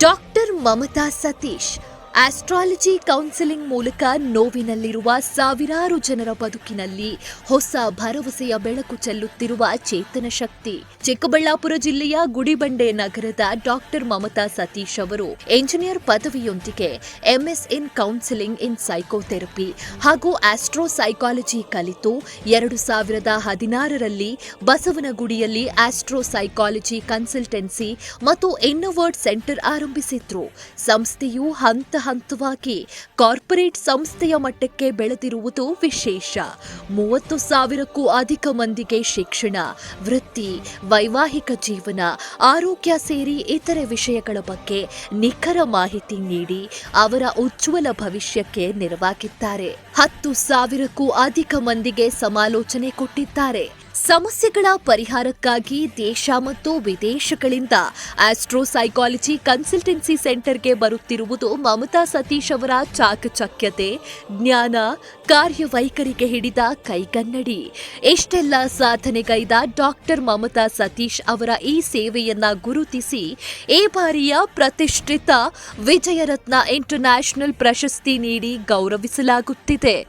Doctor Mamata Satish astrology counselling ಮೂಲಕ ನೋವಿನಲ್ಲಿರುವ ಸಾವಿರಾರು ಜನರ ಬದುಕಿನಲ್ಲಿ ಹೊಸ ಭರವಸೆಯ ಬೆಳಕು ಚೆಲ್ಲುತ್ತಿರುವ ಚೇತನ ಶಕ್ತಿ. ಚಿಕ್ಕಬಳ್ಳಾಪುರ ಜಿಲ್ಲೆಯ ಗುಡಿಬಂಡೆ ನಗರದ ಡಾಕ್ಟರ್ ಮಮತಾ ಸತೀಶ್ ಅವರು engineer ಪದವಿಯೊಂದಿಗೆ MS in counselling in psychotherapy ಹಾಗೂ ಆಸ್ಟ್ರೋ ಸೈಕಾಲಜಿ ಕಲಿತು ಎರಡು ಸಾವಿರದ ಹದಿನಾರರಲ್ಲಿ ಬಸವನಗುಡಿಯಲ್ಲಿ ಆಸ್ಟ್ರೋ ಸೈಕಾಲಜಿ ಕನ್ಸಲ್ಟೆನ್ಸಿ ಮತ್ತು ಇನ್ನೋವರ್ಡ್ ಸೆಂಟರ್ ಆರಂಭಿಸಿದ್ರು. ಸಂಸ್ಥೆಯು ಹಂತ ಹಂತವಾಗಿ ಕಾರ್ಪೊರೇಟ್ ಸಂಸ್ಥೆಯ ಮಟ್ಟಕ್ಕೆ ಬೆಳೆದಿರುವುದು ವಿಶೇಷ. ಮೂವತ್ತು ಸಾವಿರಕ್ಕೂ ಅಧಿಕ ಮಂದಿಗೆ ಶಿಕ್ಷಣ, ವೃತ್ತಿ, ವೈವಾಹಿಕ ಜೀವನ, ಆರೋಗ್ಯ ಸೇರಿ ಇತರೆ ವಿಷಯಗಳ ಬಗ್ಗೆ ನಿಖರ ಮಾಹಿತಿ ನೀಡಿ ಅವರ ಉಜ್ವಲ ಭವಿಷ್ಯಕ್ಕೆ ನೆರವಾಗಿದ್ದಾರೆ. ಹತ್ತು ಸಾವಿರಕ್ಕೂ ಅಧಿಕ ಮಂದಿಗೆ ಸಮಾಲೋಚನೆ ಕೊಟ್ಟಿದ್ದಾರೆ. ಸಮಸ್ಯೆಗಳ ಪರಿಹಾರಕ್ಕಾಗಿ ದೇಶ ಮತ್ತು ವಿದೇಶಗಳಿಂದ ಆಸ್ಟ್ರೋ ಸೈಕಾಲಜಿ ಕನ್ಸಲ್ಟೆನ್ಸಿ ಸೆಂಟರ್ಗೆ ಬರುತ್ತಿರುವುದು ಮಮತಾ ಸತೀಶ್ ಅವರ ಚಾಕಚಕ್ಯತೆ, ಜ್ಞಾನ, ಕಾರ್ಯವೈಖರಿಗೆ ಹಿಡಿದ ಕೈಕನ್ನಡಿ. ಎಷ್ಟೆಲ್ಲ ಸಾಧನೆಗೈದ ಡಾಕ್ಟರ್ ಮಮತಾ ಸತೀಶ್ ಅವರ ಈ ಸೇವೆಯನ್ನ ಗುರುತಿಸಿ, ಈ ಬಾರಿಯ ಪ್ರತಿಷ್ಠಿತ ವಿಜಯರತ್ನ ಇಂಟರ್ನ್ಯಾಷನಲ್ ಪ್ರಶಸ್ತಿ ನೀಡಿ ಗೌರವಿಸಲಾಗುತ್ತಿದೆ.